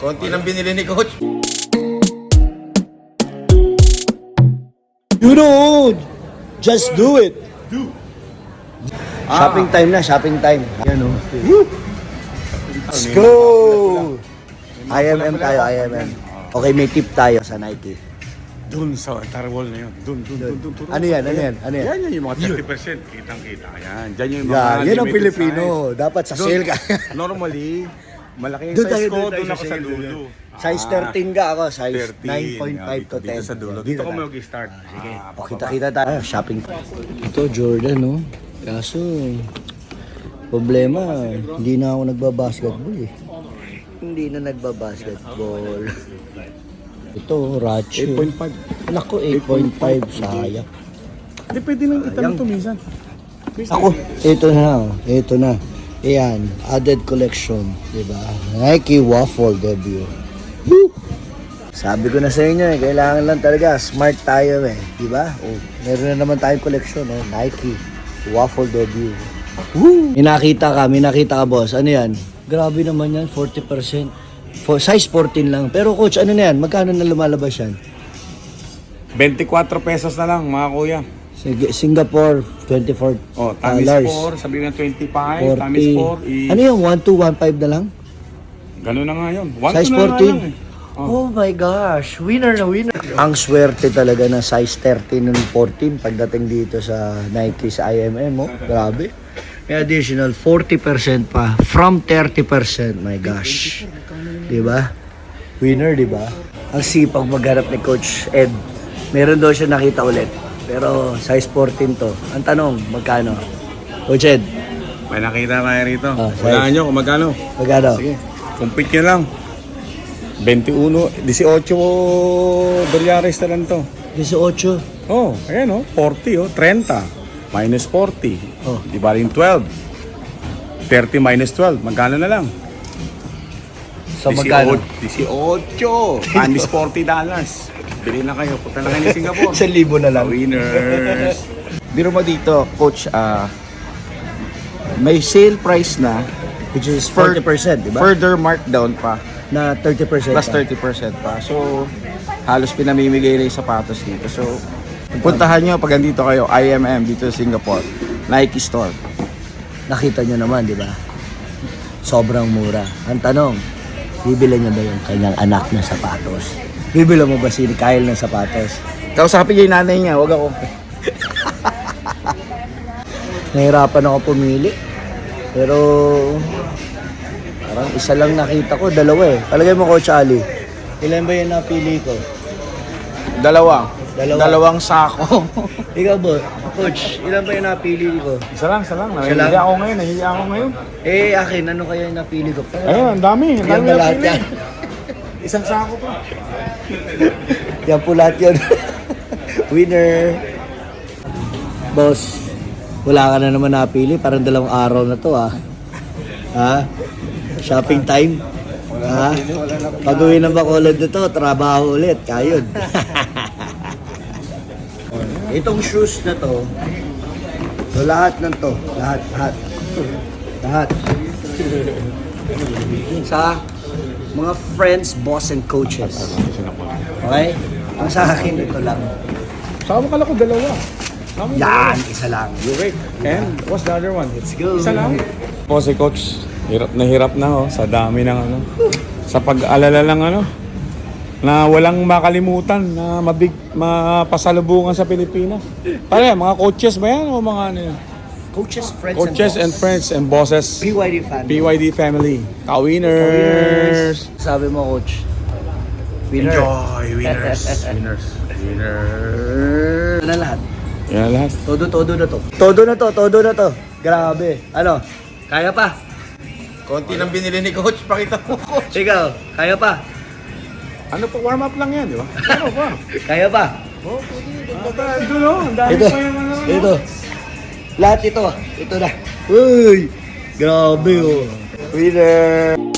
Konti lang binili ni Coach. You know, just do it. Shopping time na, shopping time. Yan o. Let's go! IMM tayo, IMM. Okay, may tip tayo sa Nike. Dun sa tarwal na yun. Dun, dun, dun, dun, dun. Ano yan, ano yan, ano yan? Yan, yan yung mga 30%. Kitang-kita. Yan. Yan yung mga Yan, yan ang Pilipino. size. Dapat sa Dun- sale ka. normally, malaki yung Doon size tayo, ko. doon ako sa sale. dulo. Size Ah, 13 ka ako, size 13. 9.5 to 10. Dito sa dulo. Dito ko mag-start. Sige. O, kita-kita tayo. Shopping. Ito, Jordan, no? Kaso, problema, hindi na ako nagbabasketball eh. Hindi na nagbabasketball. Ito, Ratio. 8.5. Naku, 8.5, sayang. Hindi, pwede nang itanong to minsan. Ako, ito na, oh. ito na. Ayan, added collection, di ba? Nike Waffle debut. Woo! Sabi ko na sa inyo eh, kailangan lang talaga, smart tayo eh, di ba? Oh, meron na naman tayong collection, oh, Nike Waffle debut. Woo! Minakita ka, minakita ka boss, ano yan? Grabe naman yan, 40%. For, size 14 lang. Pero coach, ano na yan? Magkano na lumalabas yan? 24 pesos na lang, mga kuya. Sige, Singapore, 24 Oh, times dollars. 4, sabihin nga 25, times 4, i- Ano yung 1215 na lang? Ganun na nga yun. One Size to na nga 14. lang eh. Oh. my gosh, winner na winner. Ang swerte talaga na size 13 and 14 pagdating dito sa Nike sa IMM, oh. Grabe. May additional 40% pa from 30%. My gosh. 'Di ba? Winner, 'di ba? Ang sipag maghanap ni Coach Ed. Meron daw siya nakita ulit. Pero size 14 to. Ang tanong, magkano? Coach Ed, May nakita tayo rito. Ah, Wala size. nyo kung magkano. magkano? Sige, compete nyo lang. 21, 18 dolyares na lang to. 18. Oh, ayan oh, 40 oh, 30. Minus 40. Oh. Di ba rin 12? 30 minus 12, magkano na lang? So magkano? 18. 18. Times 40 dollars. Bili na kayo, punta na kayo ni Singapore. 1,000 na lang. Winners. Biro mo dito, Coach, ah, may sale price na, Which is For- 40%, di ba? further markdown pa, na 30% plus pa. 30% pa. So, halos pinamimigay na yung sapatos dito. So, puntahan nyo pag andito kayo, IMM dito sa Singapore, Nike Store. Nakita nyo naman, di ba? Sobrang mura. Ang tanong, bibili niya ba yung kanyang anak ng sapatos? Bibili mo ba si Kyle ng sapatos? Kausapin niya yung nanay niya, wag ako. Nahirapan ako pumili. Pero, parang isa lang nakita ko, dalawa eh. Palagay mo, Coach Ali. Ilan ba yung napili ko? Dalawa. Dalawa. Dalawang sako. Ikaw ba? Coach, ilan ba yung napili ko? Isa lang, isa lang. Nahihiya ako ngayon, nahihiya ako ngayon. Eh, akin, ano kaya yung napili ko? Ayun, ang dami. Ang dami ba na lahat pili. yan? Isang sako pa. Yan po lahat yun. Winner. Boss, wala ka na naman napili. Parang dalawang araw na to ah. Ha? Shopping time? Ha? Pag uwi ng Bacolod na trabaho ulit. Kayod. Itong shoes na to, so lahat ng to, lahat, lahat. Lahat. Sa mga friends, boss, and coaches. Okay? Ang sa akin, ito lang. Sama ka lang ko dalawa. Sama Yan, isa lang. You wait. And what's the other one? Let's go. Isa lang. Po si coach, hirap na hirap na oh, sa dami ng ano. Sa pag-alala lang ano, na walang makalimutan na mabig mapasalubungan sa Pilipinas. Pare, mga coaches ba yan o mga ano yan? Coaches, friends, Coaches and boss. friends and bosses. PYD fan. PYD family. Ka-winners. Sabi mo, coach. Winner. Enjoy, winners. winners. Winners. Ito na lahat. Yan na lahat. Todo, todo na to. Todo na to, todo na to. Grabe. Ano? Kaya pa? Konti lang binili ni Coach, pakita mo, Coach. Ikaw, kaya pa? Ano pa, warm up lang yan, di ba? Ano pa? Kaya pa? Ah, ito no, ang dami Ito. pa yung ano. no? Ito. Lahat ito. Ito na. Uy! Grabe oh. Winner!